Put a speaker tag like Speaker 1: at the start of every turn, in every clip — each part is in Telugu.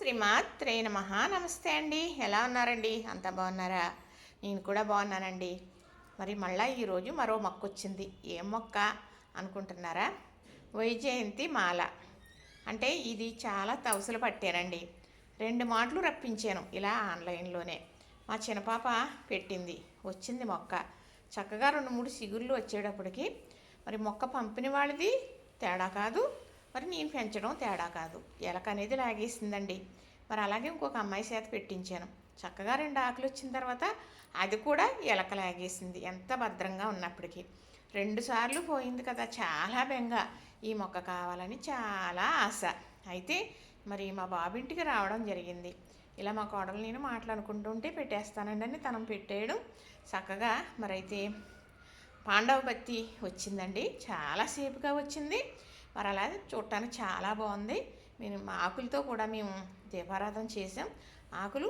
Speaker 1: శ్రీమాత్రే నమ. నమస్తే అండి. ఎలా ఉన్నారండి? అంత బాగున్నారా? నేను కూడా బాగున్నానండి. మరి మళ్ళీ ఈరోజు మరో మొక్క వచ్చింది. ఏం మొక్క అనుకుంటున్నారా? వైజయంతి మాల. అంటే ఇది చాలా తవసలు పట్టానండి. రెండు మాటలు రప్పించాను ఇలా ఆన్లైన్లోనే. మా చిన్నపాప పెట్టింది. వచ్చింది మొక్క. చక్కగా రెండు మూడు సిగుళ్ళు వచ్చేటప్పటికి మరి మొక్క పంపిన వాళ్ళది తేడా కాదు. మరి నేను పెంచడం తేడా కాదు. ఎలక అనేది లాగేసిందండి. మరి అలాగే ఇంకొక అమ్మాయి చేత పెట్టించాను. చక్కగా రెండు ఆకులు వచ్చిన తర్వాత అది కూడా ఎలక లాగేసింది. ఎంత భద్రంగా ఉన్నప్పటికీ. రెండుసార్లు పోయింది కదా చాలా బెంగ. ఈ మొక్క కావాలని చాలా ఆశ. అయితే మరి మా బాబింటికి రావడం జరిగింది. ఇలా మా కోడలు నేను మాట్లాడుకుంటుంటే పెట్టేస్తానండి అని తనం పెట్టేయడం చక్కగా మరైతే పాండవ బత్తి వచ్చిందండి చాలాసేపుగా వచ్చింది. మరి అలా చూడటానికి చాలా బాగుంది. మేము ఆకులతో కూడా మేము దీపారాధన చేసాం ఆకులు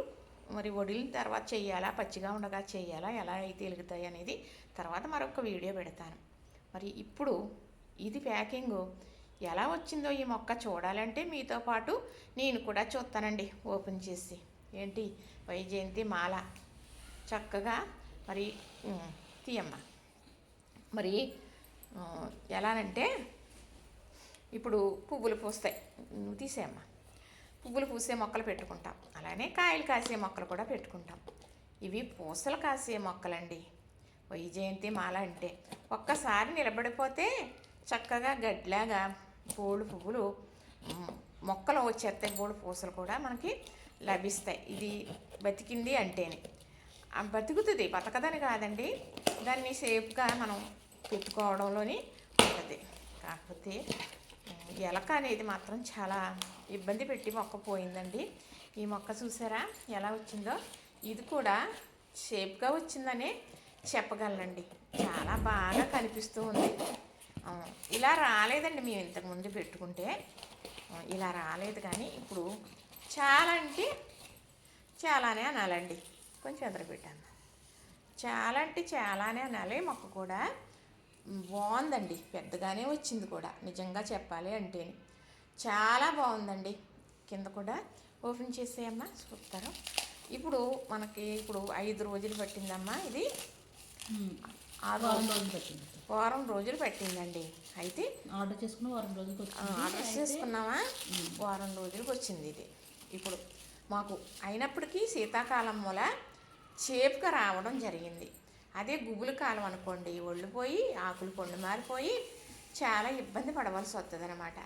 Speaker 1: మరి వడిలిన తర్వాత చెయ్యాలా పచ్చిగా ఉండగా చేయాలా ఎలా అయితే వెలుగుతాయి అనేది తర్వాత మరొక వీడియో పెడతాను. మరి ఇప్పుడు ఇది ప్యాకింగ్. ఎలా వచ్చిందో ఈ మొక్క చూడాలంటే మీతో పాటు నేను కూడా చూస్తానండి ఓపెన్ చేసి. ఏంటి? వైజయంతి మాల. చక్కగా మరి తీయమ్మ. మరి ఎలానంటే ఇప్పుడు పువ్వులు పూస్తాయి. నువ్వు తీసేయమ్మా పువ్వులు పూసే మొక్కలు పెట్టుకుంటాం. అలానే కాయలు కాసే మొక్కలు కూడా పెట్టుకుంటాం. ఇవి పూసలు కాసే మొక్కలండి. వైజయంతి మాల అంటే ఒక్కసారి నిలబడిపోతే చక్కగా గడ్లాగా బోళ్ళు పువ్వులు మొక్కలు వచ్చేస్తాయి. బోళ్ళు పూసలు కూడా మనకి లభిస్తాయి. ఇది బతికింది అంటేనే. బతుకుతుంది. బతకదని కాదండి. దాన్ని సేఫ్గా మనం పెట్టుకోవడంలోని ఉంటుంది. కాకపోతే ఎలక అనేది మాత్రం చాలా ఇబ్బంది పెట్టి మొక్క పోయిందండి. ఈ మొక్క చూసారా ఎలా వచ్చిందో? ఇది కూడా షేప్గా వచ్చిందనే చెప్పగలనండి. చాలా బాగా కనిపిస్తూ ఉంది. ఇలా రాలేదండి మేము ఇంతకుముందు పెట్టుకుంటే. ఇలా రాలేదు కానీ ఇప్పుడు చాలా అంటే చాలానే అనాలండి. కొంచెం ఎదురుపెట్టాను చాలా అంటే చాలానే అనాలి. మొక్క కూడా బాగుందండి. పెద్దగానే వచ్చింది కూడా. నిజంగా చెప్పాలి అంటే చాలా బాగుందండి. కింద కూడా ఓపెన్ చేసేయమ్మా. చూస్తారు ఇప్పుడు మనకి ఇప్పుడు ఐదు రోజులు పట్టిందమ్మా ఇది. ఆరు
Speaker 2: వారం రోజులు పెట్టింది
Speaker 1: వారం రోజులు పట్టిందండి. అయితే
Speaker 2: ఆర్డర్ చేసుకుని వారం రోజులకి
Speaker 1: ఆర్డర్ చేసుకున్నామా వారం రోజులకు వచ్చింది ఇది. ఇప్పుడు మాకు అయినప్పటికీ శీతాకాలం మూల చేపుగా రావడం జరిగింది. అదే గుబులు కాలం అనుకోండి. ఒళ్ళిపోయి ఆకులు పండు మారిపోయి చాలా ఇబ్బంది పడవలసి వస్తుంది అనమాట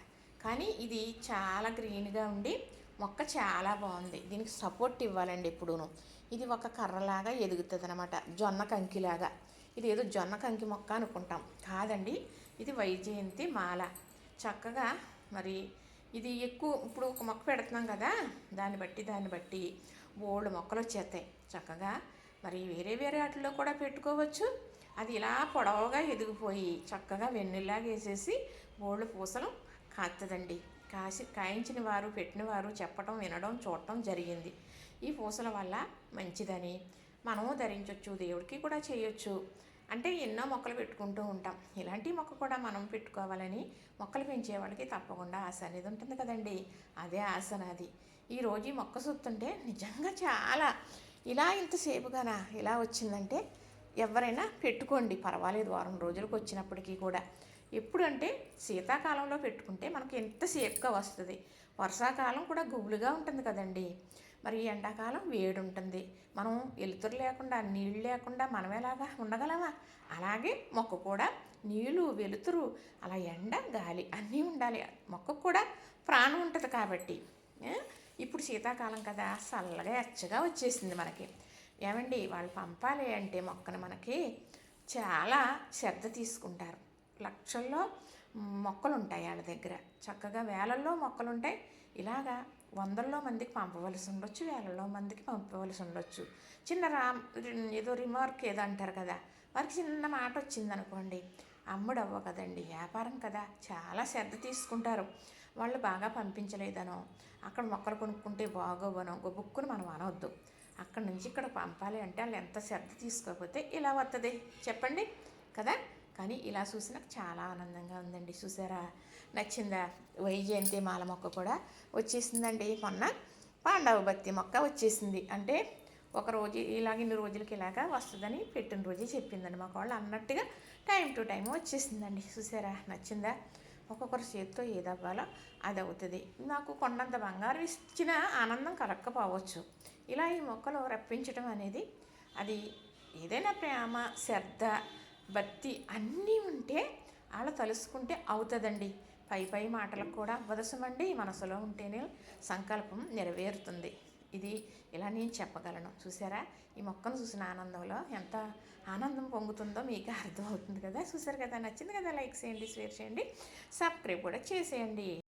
Speaker 1: కానీ ఇది చాలా గ్రీన్గా ఉండి మొక్క చాలా బాగుంది. దీనికి సపోర్ట్ ఇవ్వాలండి ఎప్పుడూను. ఇది ఒక కర్రలాగా ఎదుగుతుంది అనమాట జొన్న కంకిలాగా. ఇది ఏదో జొన్న కంకి మొక్క అనుకుంటాం. కాదండి. ఇది వైజయంతి మాల. చక్కగా మరి ఇది ఎక్కువ ఇప్పుడు ఒక మొక్క పెడుతున్నాం కదా దాన్ని బట్టి దాన్ని బట్టి బోల్డ్ మొక్కలు వచ్చేస్తాయి చక్కగా మరి వేరే వేరే వాటిలో కూడా పెట్టుకోవచ్చు. అది ఇలా పొడవుగా ఎదిగిపోయి చక్కగా వెన్నెల్లాగా వేసేసి బోళ్ళు పూసలు కాస్తుందండి కాసి కాయించిన వారు పెట్టిన వారు చెప్పడం వినడం చూడటం జరిగింది. ఈ పూసల వల్ల మంచిదని మనము ధరించవచ్చు దేవుడికి కూడా చేయొచ్చు. అంటే ఎన్నో మొక్కలు పెట్టుకుంటూ ఉంటాం. ఇలాంటి మొక్క కూడా మనం పెట్టుకోవాలని మొక్కలు పెంచే వాళ్ళకి తప్పకుండా ఆశ అనేది ఉంటుంది కదండి. అదే ఆశ నాది. ఈరోజు ఈ మొక్క చూస్తుంటే నిజంగా చాలా ఇలా ఇంతసేపుగానా ఇలా వచ్చిందంటే ఎవరైనా పెట్టుకోండి పర్వాలేదు వారం రోజులకు వచ్చినప్పటికీ కూడా. ఎప్పుడంటే శీతాకాలంలో పెట్టుకుంటే మనకి ఎంతసేపుగా వస్తుంది. వర్షాకాలం కూడా గుబులుగా ఉంటుంది కదండి. మరి ఎండాకాలం వేడి ఉంటుంది మనం వెలుతురు లేకుండా నీళ్ళు లేకుండా మనం ఎలాగా ఉండగలమా? అలాగే మొక్క కూడా నీళ్ళు వెలుతురు అలా ఎండ గాలి అన్నీ ఉండాలి. మొక్కకు కూడా ప్రాణం ఉంటుంది కాబట్టి ఇప్పుడు శీతాకాలం కదా చల్లగా ఎచ్చగా వచ్చేసింది మనకి. ఏమండి వాళ్ళు పంపాలి అంటే మొక్కను మనకి చాలా శ్రద్ధ తీసుకుంటారు. లక్షల్లో మొక్కలు ఉంటాయి వాళ్ళ దగ్గర. చక్కగా వేలల్లో మొక్కలు ఉంటాయి ఇలాగా వందల్లో మందికి పంపవలసి ఉండొచ్చు వేలలో మందికి పంపవలసి ఉండొచ్చు. చిన్న రా ఏదో రిమార్క్ ఏదో అంటారు కదా వారికి చిన్న మాట వచ్చింది అనుకోండి అమ్ముడవ్వ కదండి వ్యాపారం కదా. చాలా శ్రద్ధ తీసుకుంటారు. వాళ్ళు బాగా పంపించలేదనో అక్కడ మొక్కలు కొనుక్కుంటే బాగోవనో గొబుక్కును మనం అనవద్దు అక్కడ నుంచి ఇక్కడ పంపాలి అంటే వాళ్ళు ఎంత శ్రద్ధ తీసుకోకపోతే ఇలా వస్తుంది చెప్పండి కదా. కానీ ఇలా చూసి నాకు చాలా ఆనందంగా ఉందండి. చూసారా? నచ్చిందా? వైజయంతి మాల మొక్క కూడా వచ్చేసిందండి. మొన్న పాండవ బత్తి మొక్క వచ్చేసింది. అంటే ఒక రోజు ఇలాగ ఇన్ని రోజులకి ఇలాగా వస్తుందని పెట్టిన రోజే చెప్పిందండి. మాకు వాళ్ళు అన్నట్టుగా టైం టు టైం వచ్చేసిందండి. చూసారా? నచ్చిందా? ఒక్కొక్కరు చేతితో ఏదవ్వాలో అది అవుతుంది నాకు కొండంత బంగారం ఇచ్చిన ఆనందం కలక్కపోవచ్చు. ఇలా ఈ మొక్కలు రప్పించడం అనేది అది ఏదైనా ప్రేమ శ్రద్ధ భక్తి అన్నీ ఉంటే అలా తలుసుకుంటే అవుతుందండి. పై పై మాటలకు కూడా ఉపదశమండి మనసులో ఉంటేనే సంకల్పం నెరవేరుతుంది. ఇది ఇలా నేను చెప్పగలను. చూసారా? ఈ మొక్కను చూసిన ఆనందంలో ఎంత ఆనందం పొంగుతుందో మీకు అర్థమవుతుంది కదా? చూసారు కదా? నచ్చింది కదా? లైక్ చేయండి షేర్ చేయండి సబ్స్క్రైబ్ కూడా చేసేయండి.